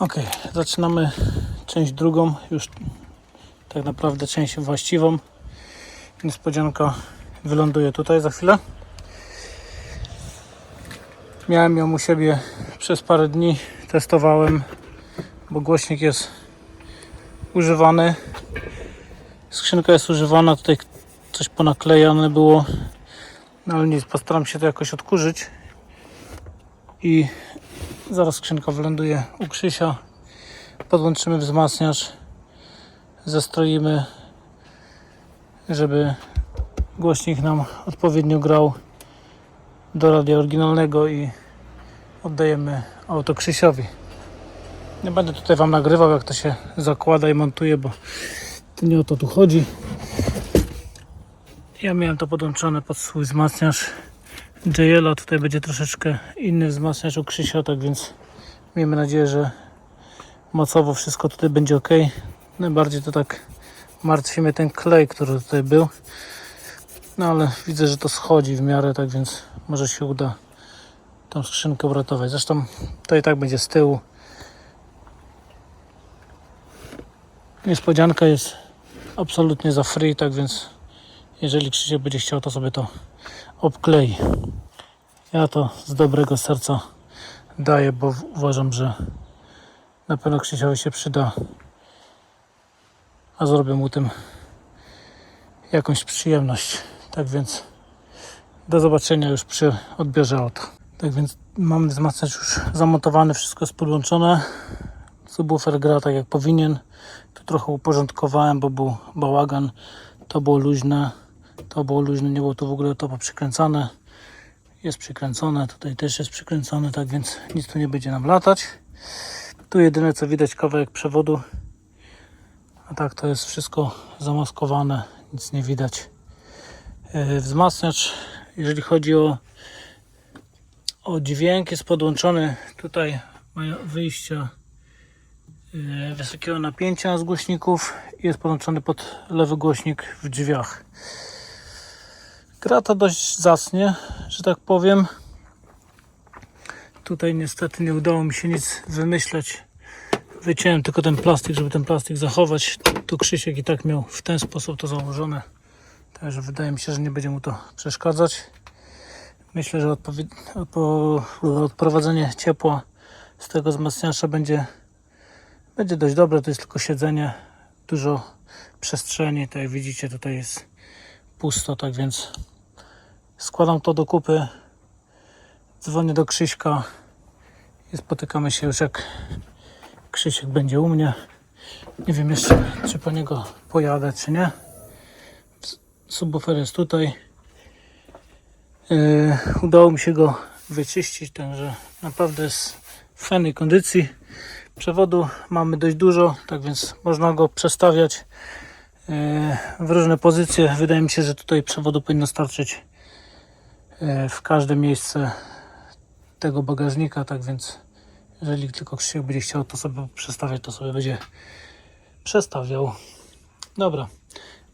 Ok, zaczynamy część drugą, już tak naprawdę część właściwą. Niespodzianka wyląduje tutaj za chwilę. Miałem ją u siebie przez parę dni, testowałem, bo głośnik jest używany. Skrzynka jest używana, tutaj coś ponaklejane było, no ale nic, postaram się to jakoś odkurzyć i zaraz skrzynka wyląduje u Krzysia. Podłączymy wzmacniacz, zestroimy, żeby głośnik nam odpowiednio grał do radia oryginalnego i oddajemy auto Krzysiowi. Nie będę tutaj Wam nagrywał jak to się zakłada i montuje, bo to nie o to tu chodzi. Ja miałem to podłączone pod swój wzmacniacz JL, tutaj będzie troszeczkę inny wzmacniacz u Krzysia, tak więc miejmy nadzieję, że mocowo wszystko tutaj będzie ok. Najbardziej to tak martwi mnie ten klej, który tutaj był. No ale widzę, że to schodzi w miarę, tak więc może się uda tą skrzynkę uratować. Zresztą to i tak będzie z tyłu. Niespodzianka jest absolutnie za free, tak więc jeżeli Krzysiek będzie chciał, to sobie to obklei. Ja to z dobrego serca daję, bo uważam, że na pewno Krzysiowi się przyda, a zrobię mu tym jakąś przyjemność. Tak więc do zobaczenia już przy odbiorze auta. Tak więc mamy wzmacniacz już zamontowany, wszystko jest podłączone. Subwoofer gra tak jak powinien. Tu trochę uporządkowałem, bo był bałagan. To było luźne, to było luźne, nie było tu w ogóle to przykręcane. Jest przykręcone, tutaj też jest przykręcone, tak więc nic tu nie będzie nam latać. Tu jedyne co widać kawałek przewodu. A tak to jest wszystko zamaskowane, nic nie widać. Yy, Wzmacniacz, jeżeli chodzi o, o dźwięk, jest podłączony tutaj wyjścia yy, wysokiego napięcia z głośników i jest podłączony pod lewy głośnik w drzwiach. Gra to dość zacnie, że tak powiem. Tutaj niestety nie udało mi się nic wymyśleć. Wyciąłem tylko ten plastik, żeby ten plastik zachować. Tu Krzysiek i tak miał w ten sposób to założone. Także wydaje mi się, że nie będzie mu to przeszkadzać. Myślę, że odprowadzenie ciepła z tego wzmacniacza będzie, będzie dość dobre. To jest tylko siedzenie, dużo przestrzeni. Tak jak widzicie, tutaj jest pusto, tak więc składam to do kupy. Dzwonię do Krzyśka i spotykamy się już jak Krzysiek będzie u mnie. Nie wiem jeszcze, czy po niego pojadę, czy nie. Subwoofer jest tutaj. Yy, udało mi się go wyczyścić, także naprawdę jest w fajnej kondycji. Przewodu mamy dość dużo, tak więc można go przestawiać yy, w różne pozycje. Wydaje mi się, że tutaj przewodu powinno starczyć w każde miejsce tego bagażnika, tak więc jeżeli tylko Krzysiek będzie chciał to sobie przestawiać, to sobie będzie przestawiał. Dobra,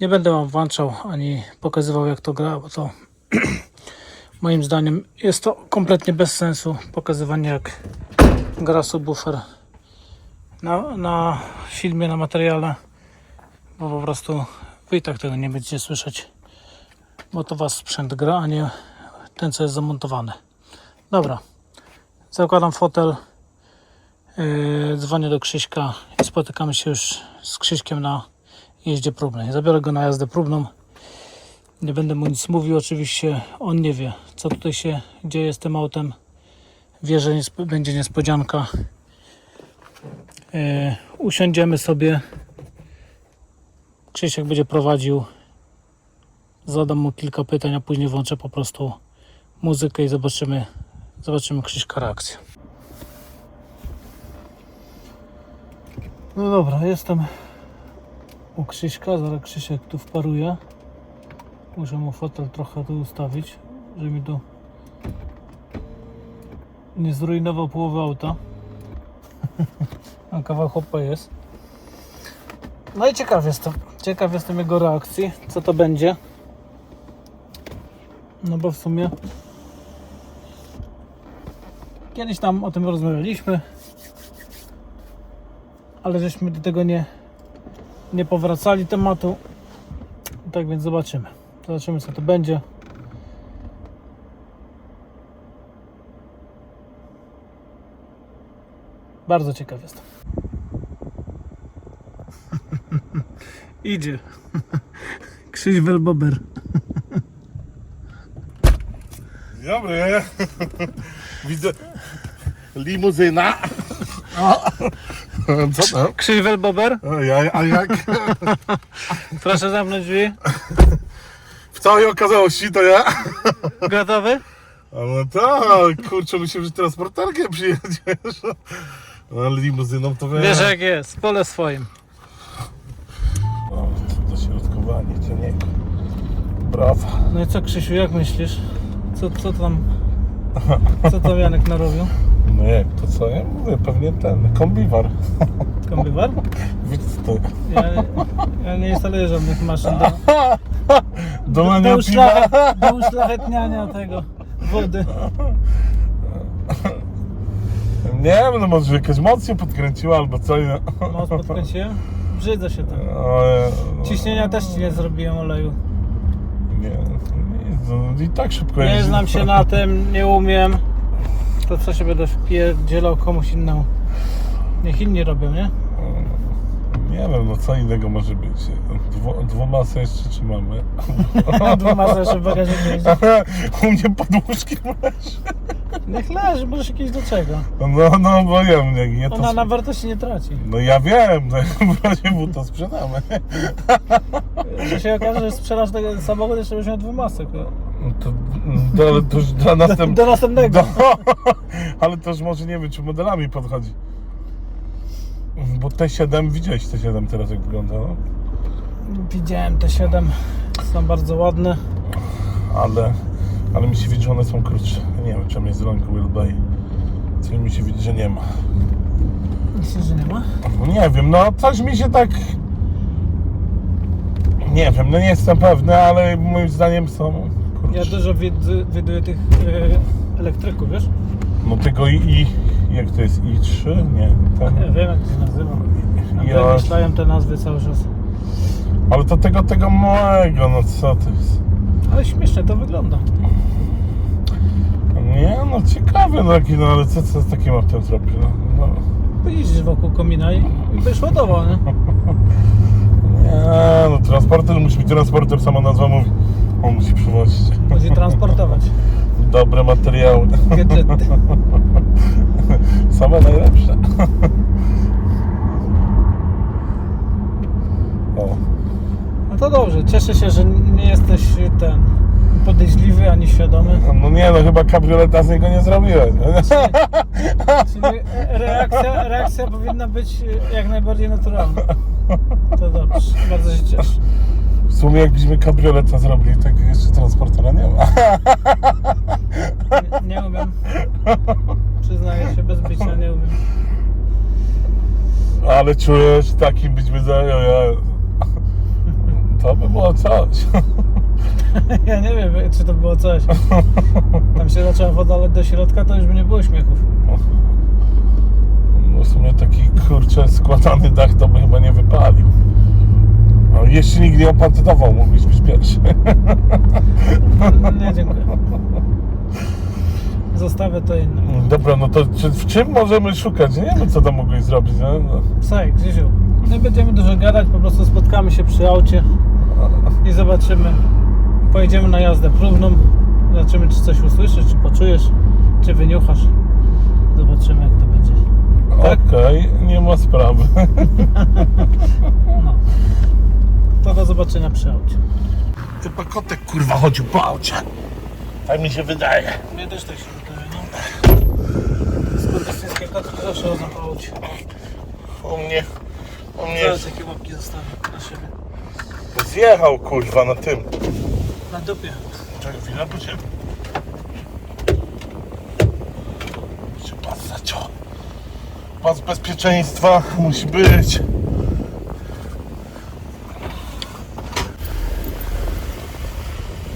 nie będę Wam włączał ani pokazywał jak to gra, bo to moim zdaniem jest to kompletnie bez sensu pokazywanie jak gra subwoofer na, na filmie, na materiale, bo po prostu Wy i tak tego nie będziecie słyszeć, bo to Was sprzęt gra, a nie ten co jest zamontowany. Dobra, zakładam fotel, yy, dzwonię do Krzyśka i spotykamy się już z Krzyśkiem na jeździe próbnej. Zabiorę go na jazdę próbną. Nie będę mu nic mówił, oczywiście on nie wie, co tutaj się dzieje z tym autem. Wie, że będzie niespodzianka. Yy, usiądziemy sobie. Krzysiek będzie prowadził. Zadam mu kilka pytań, a później włączę po prostu muzykę i zobaczymy, zobaczymy Krzyśka reakcję. No dobra, jestem u Krzyśka, zaraz Krzysiek tu wparuje. Muszę mu fotel trochę tu ustawić, żeby mi tu nie zrujnował połowy auta. A kawał hopa jest. No i ciekaw jestem. Ciekaw jestem jego reakcji, co to będzie. No bo w sumie kiedyś tam o tym rozmawialiśmy. ale żeśmy do tego nie, nie powracali tematu. Tak więc zobaczymy. Zobaczymy co to będzie. Bardzo ciekaw jestem. Idzie. Krzyś Welbober. Dzień Dobry. Widzę limuzyna. O. Co tam? Welbober, Oj, A, a jak proszę zamknąć drzwi. w całej okazałości to ja? Gotowy? A no tak, kurczę, myślałem, że transporterkiem przyjedziesz. Ale limuzyną to wiesz. Wiesz jak jest, pole swoim. O, to dośrodkowanie cieniego. Brawa. No i co Krzysiu, jak myślisz? Co, co tam, co tam Janek narobił? No jak, to co ja mówię? Pewnie ten, kombiwar. Kombywar? Widzisz to. Ja, ja nie instaluję żadnych maszyn do, Do do, piwa. uszlachet, do uszlachetniania tego wody. Nie wiem, no może jakaś moc się podkręciła albo co. nie? Moc podkręciłem? Brzydzę się tam. No, Ciśnienia też ci nie zrobiłem oleju. Nie, nie, no, i tak szybko Nie znam się na tym, nie umiem. To co się będę wpierdzielał komuś innemu. Niech inni robią, nie? Nie wiem, no co innego może być. Dwo, dwumasy jeszcze trzymamy. Dwoma jeszcze w bagażniku jeździ. U mnie podłóżki leży. Niech leży, możesz jakieś do czego. No, no, bo ja mnie nie to... Ona na wartości nie traci. No ja wiem, no, w razie W to sprzedamy. Że się okaże, że sprzedaż tego samochodu jeszcze będzie miał dwumasek. No To, to, ale to już dla następnego... Do następnego. ale to już może nie wiem, czy modelami podchodzi. Bo T7, widziałeś T7 teraz jak wygląda, no? Widziałem te 7. Są bardzo ładne. ale, ale mi się widzi, że one są krótsze. Nie wiem, czemu jest long wheelbase. Co mi się widzi, że nie ma. Myślisz, że nie ma? No nie wiem, no coś mi się tak... Nie wiem, no nie jestem pewny, ale moim zdaniem są Ja dużo widuję tych e, elektryków, wiesz? No tego i, i... Jak to jest? I3? Nie. Ten, Ja wiem jak to się nazywa. Ja- Wymyślają te nazwy cały czas. ale to tego, tego małego, no co to jest? Ale śmiesznie to wygląda. Nie, no ciekawe, no, taki, no ale co, co z takim autem zrobić? No, no. Pojeździsz wokół komina i, i będziesz ładował, nie? Nie, no transporter musi być transporter, sama nazwa mówi. On musi przywozić Będzie transportować dobre materiały. gadżety. Same najlepsze. O, No to dobrze, cieszę się, że nie jesteś ten podejrzliwy ani świadomy. no nie no, chyba kabrioleta z niego nie zrobiłeś. Czyli reakcja, reakcja powinna być jak najbardziej naturalna. To dobrze, bardzo się cieszę. W sumie jakbyśmy kabrioleta zrobili, tak jeszcze transportera nie ma. Nie, nie umiem. Przyznaję się bez bicia, nie umiem. Ale czujesz, takim byśmy za... ja- To by było coś. Ja nie wiem, czy to było coś. Tam się zaczęła woda leć do środka, to już by nie było śmiechów. No w sumie taki kurczę składany dach to by chyba nie wypalił. No, jeszcze nikt nie opatentował, mógłbyś być pierwszy. Nie, dziękuję. Zostawię to innym. Dobra, no to czy, w czym możemy szukać? Nie wiem, co tam mogłeś zrobić. Nie? No. Słuchaj, Krzysiu, nie będziemy dużo gadać, po prostu spotkamy się przy aucie i zobaczymy. Pojedziemy na jazdę próbną, zobaczymy czy coś usłyszysz, czy poczujesz, czy wyniuchasz. Zobaczymy jak to będzie. Tak? Okej, nie ma sprawy. No. To do zobaczenia przy aucie. Chyba kotek kurwa chodził po aucie. Tak mi się wydaje. Mnie też tak się wydaje, no. Skurwysyńskie kotki zawsze chodzą po aucie. U mnie, u mnie Zaraz jakie łapki zostawię na siebie. zjechał kurwa na tym. Na dupie. Czekaj chwilę, bo się... Się pas zaciął. Pas bezpieczeństwa musi być.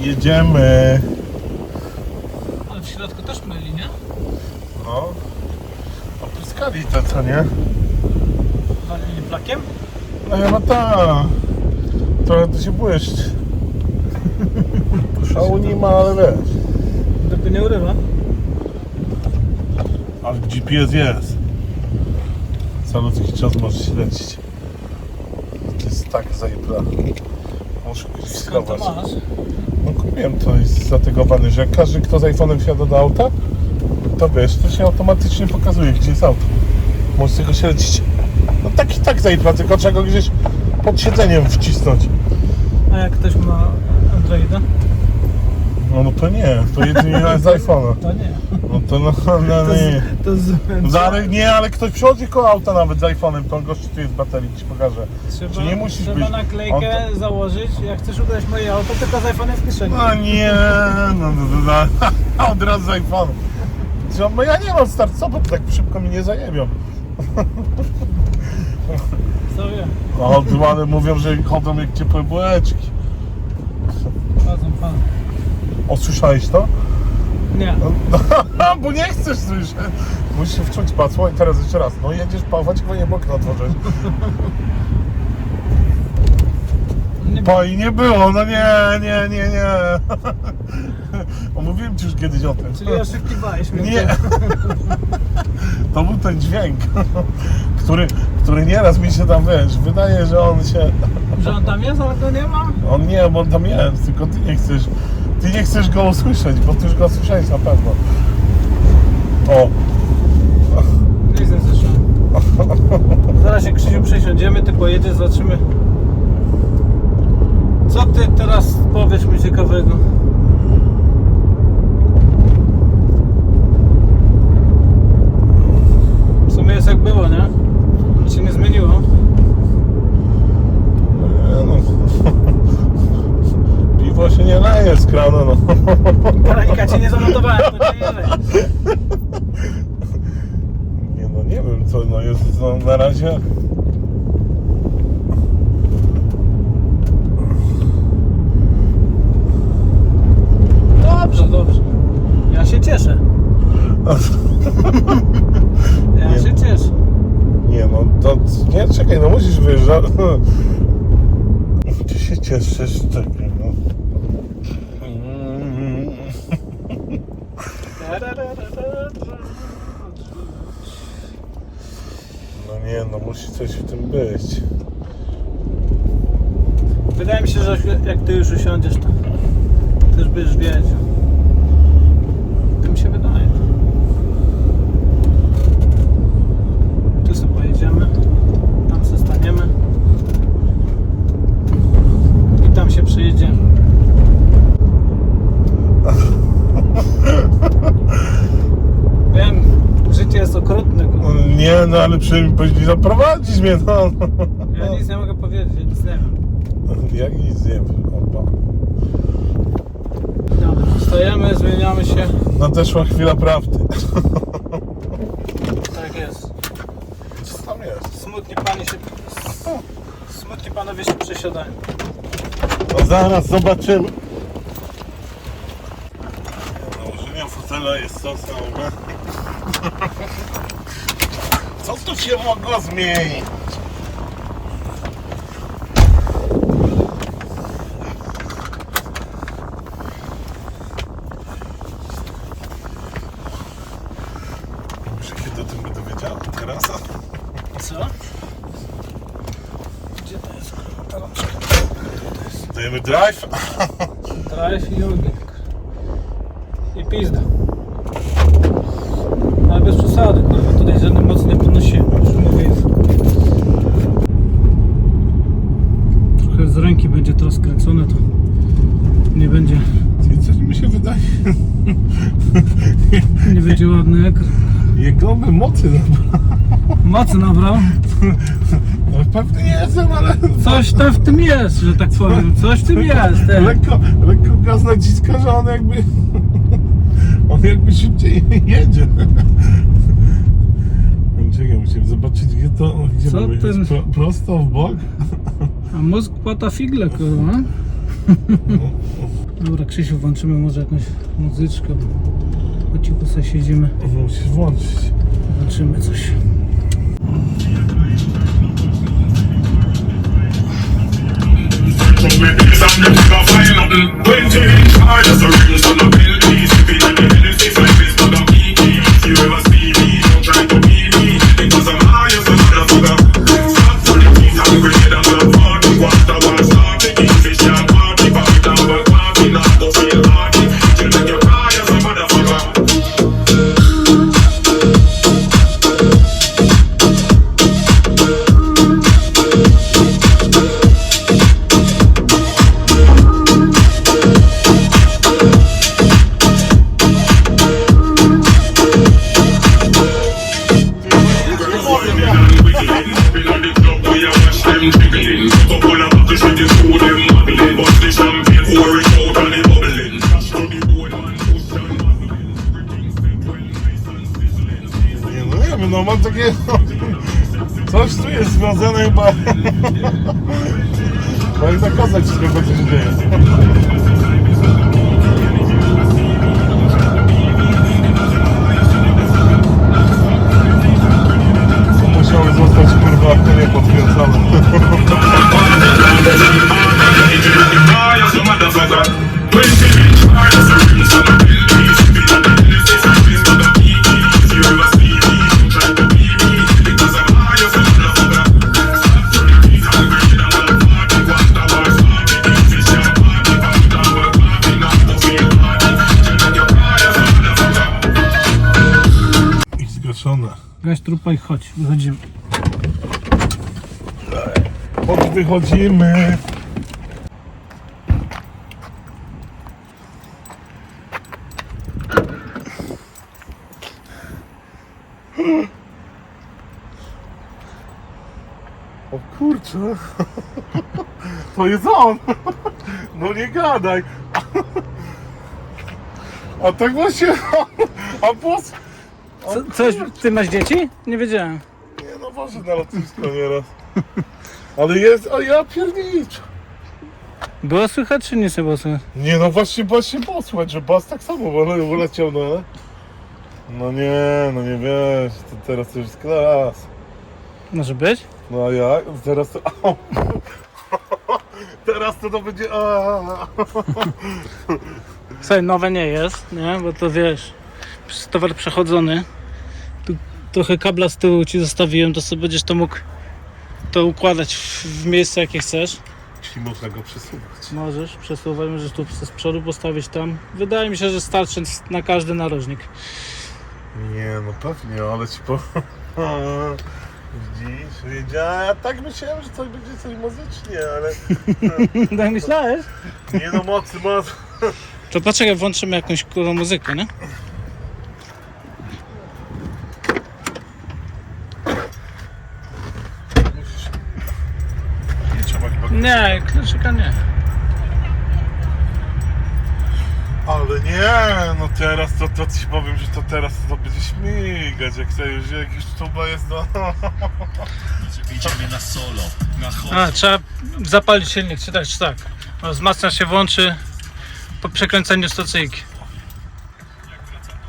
Jedziemy. Ale w środku też myli, nie? No. Opryskali to, co nie? Walili plakiem? No chyba ta. Trochę to się błyszczy. Szału nie ma, ale wiesz. Tylko nie urywa. Ale GPS jest. Co ludzki czas możesz śledzić. To jest tak zajebla. Muszę Skąd to schować. masz? No kupiłem to jest zategowany, że każdy kto z iPhone'em wsiada do auta, to wiesz, to się automatycznie pokazuje, gdzie jest auto. Możesz tego śledzić. No tak i tak zajebla, tylko trzeba go gdzieś pod siedzeniem wcisnąć. A jak ktoś ma Androida? No, no to nie, to jedynie z iPhone'a. To nie. No to no, no To, nie. z, to z, No, ale nie, ale ktoś przychodzi koło auta nawet z iPhone'em, to on go szczytuje z baterii, ci pokażę. Trzeba, Czy nie musisz trzeba być- naklejkę założyć, jak chcesz ugrać moje auto, tylko z iPhone'em w kieszeni. No nie, no, no, no, no. od razu z iPhone'em. Co, No ja nie mam start, co, bo tak szybko mi nie zajebią. Co wiem, No, ale mówią, że chodzą jak ciepłe bułeczki. chodzą pan. O, słyszałeś to? Nie. No, bo nie chcesz słyszeć. Musisz się wczuć pasło i teraz jeszcze raz. No jedziesz pawać, chyba nie okno otworzyć. nie Bo i nie było, no nie, nie, nie, nie. O, mówiłem ci już kiedyś o tym. Czyli oszukiwałeś mnie. Nie. To był ten dźwięk, który, który nieraz mi się tam, wiesz, wydaje, że on się... Że on tam jest, ale go nie ma? On nie, bo on tam jest, tylko ty nie chcesz, ty nie chcesz go usłyszeć, bo ty już go słyszałeś na pewno. O, Nie jestem zresztą. Zaraz się Krzysiu przesiądziemy, ty pojedziesz, zobaczymy. Co ty teraz powiesz mi ciekawego? W sumie jest jak było, nie? Nic się nie zmieniło. nie no. Piwo się nie leje z kranu, no. Paranika cię nie zamontowałem, to nie jeżdżę. Nie no, nie wiem co, no jest no, na razie... Dobrze, dobrze. Ja się cieszę. Ja się cieszę. Nie no, to nie, czekaj, no musisz wyjeżdżać. Ty się cieszysz, czekaj, no. Mm. No nie, no musi coś w tym być. Wydaje mi się, że jak ty już usiądziesz, to też będziesz wiedział. Tak mi się wydaje. Tu sobie pojedziemy, tam sobie staniemy i tam się przejedziemy. Wiem, No kurwa. nie, no ale przynajmniej powinni zaprowadzić mnie, no. Ja nic nie mogę powiedzieć, ja nic nie wiem. Jak nic nie wiem. Opa. Dobra, stajemy, zmieniamy się. Nadeszła chwila prawdy. Tak jest. Co tam jest? Smutni panie się. Smutni panowie się przesiadają. No zaraz zobaczymy. Nałożenia fotela jest to samo. Co tu się mogło zmienić? Muszę kiedy o tym będę wiedział teraz. Co? Gdzie to jest? Ta rączka. Dajemy drive. Drive i ogień. I pizda. Ale bez przesady, kurwa, tutaj żadnej mocy nie podnosiłem, już mówię. Trochę z ręki będzie to rozkręcone, to nie będzie, I coś mi się wydaje. nie będzie ładny ekran. Jego by mocy nabrał. Mocy nabrał. No pewnie nie jestem, ale Coś tam w tym jest, że tak powiem. Coś w tym jest. Ej. lekko, lekko gaz naciska, że on jakby on jakby szybciej jedzie. Czekaj, musimy zobaczyć gdzie to, gdzie Co mamy jechać? ten- Pro, prosto w bok. A mózg płata figle, kurwa. Dobra, Krzysiu, włączymy może jakąś muzyczkę, bo po cichu sobie siedzimy, Musisz włączyć. zobaczymy coś. Cause I'm the no mam takie... Coś tu jest związane chyba... Jak zakazać wszystkiego, co się dzieje. Gaś trupa i chodź, wychodzimy. Chodź wychodzimy. O kurczę. To jest on. No nie gadaj. A tak właśnie. A boss. Co, coś, ty masz dzieci? Nie wiedziałem. Nie no może na lotnisko nieraz. Ale jest, a ja pierniczę. Było słychać czy nie było słychać? Nie no właśnie, właśnie posłuchać, że bas tak samo uleciał, no ale... No nie, no nie wiesz, to teraz to już jest klas. Może być? No a ja, teraz to... Au. Teraz to to będzie... A. Słuchaj, nowe nie jest, nie? Bo to wiesz, towar przechodzony. Trochę kabla z tyłu ci zostawiłem, to sobie będziesz to mógł to układać w, w miejsce jakie chcesz. Jeśli można go przesuwać. Możesz przesuwać, możesz tu z przodu postawić tam. Wydaje mi się, że starczy na każdy narożnik. Nie no pewnie, ale ci po... Widzisz, wiedziałem, ja tak myślałem, że coś będzie coś muzycznie, ale... tak myślałeś? Nie no mocy, mocy. To poczekaj, włączymy jakąś kurą muzykę, nie? Musisz... Nie trzeba chyba... Nie, kluczyka nie. Ale nie, no teraz to, to ci powiem, że to teraz to będzie śmigać, jak sobie już jakiś tuba jest, no. Idziemy na solo, na hot. A, trzeba zapalić silnik, czy tak, czy tak. O, Wzmacniacz się włączy po przekręceniu stacyjki.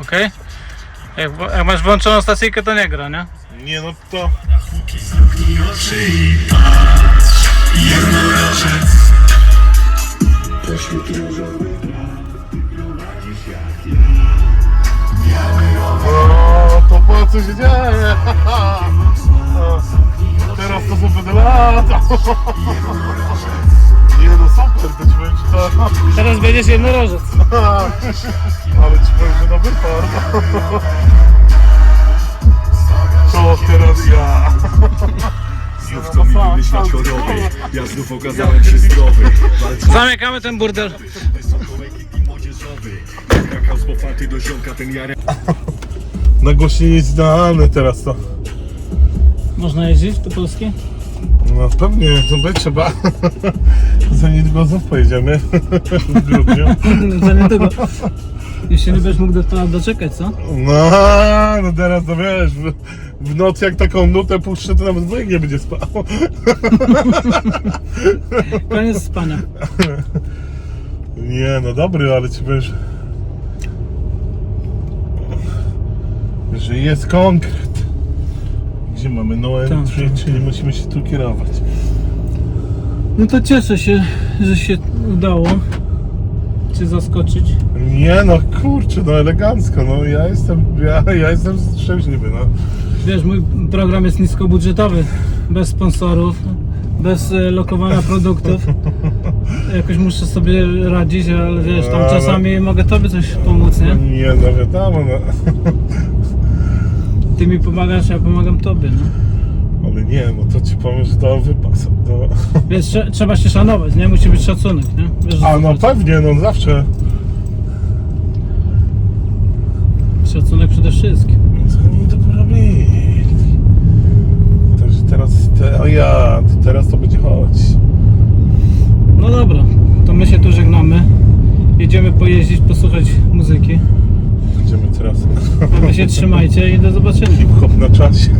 Ok? Jak, jak masz włączoną stacyjkę, to nie gra, nie? Nie no to... Zamknij oczy i patrz, jednorożec. Pośród różowych. O, to po co się dzieje? Teraz to sobie będę lata. Nie no super, to ci powiem, że to... Teraz będziesz jednorożec. Ale ci powiem, że na wypar. To teraz ja. Choroby, ja znów okazałem się zdrowy. Zamykamy ten burdel. wysoko ekipy młodzieżowy. Kakał z pofarty do ziomka, ten jarek. Nagłośnienie jest teraz to. Można jeździć do Polski? No pewnie, to będzie trzeba. Za niedługo znów pojedziemy w grudniu. Za niedługo. Jeśli nie będziesz mógł do pana doczekać, co? No, no teraz to wiesz, w, w nocy jak taką nutę puszczę, to nawet wujek nie będzie spał. Koniec spania. Nie, no dobry, ale ci powiem, że... jest konkret. Gdzie mamy no entry, czyli musimy się tu kierować. No to cieszę się, że się udało Cię zaskoczyć. Nie no, kurczę, no elegancko, no ja jestem, ja, ja jestem szczęśliwy, no. Wiesz, mój program jest niskobudżetowy, bez sponsorów, bez e, lokowania produktów. Jakoś muszę sobie radzić, ale wiesz, tam Ale- czasami mogę Tobie coś pomóc, nie? Nie no, wiadomo, no. Ty mi pomagasz, ja pomagam Tobie, no. Ale nie, no to ci powiem, że to wypas. To... Wiesz, trze- trzeba się szanować, nie? Musi być szacunek, nie? Wiesz, A no pewnie, no zawsze. Szacunek przede wszystkim. Co oni to porobili? Także teraz, te, o ja, to teraz to będzie chodzić. No dobra, to my się tu żegnamy. Jedziemy pojeździć, posłuchać muzyki. Będziemy teraz A wy się trzymajcie i do zobaczenia. hip-hop na czasie.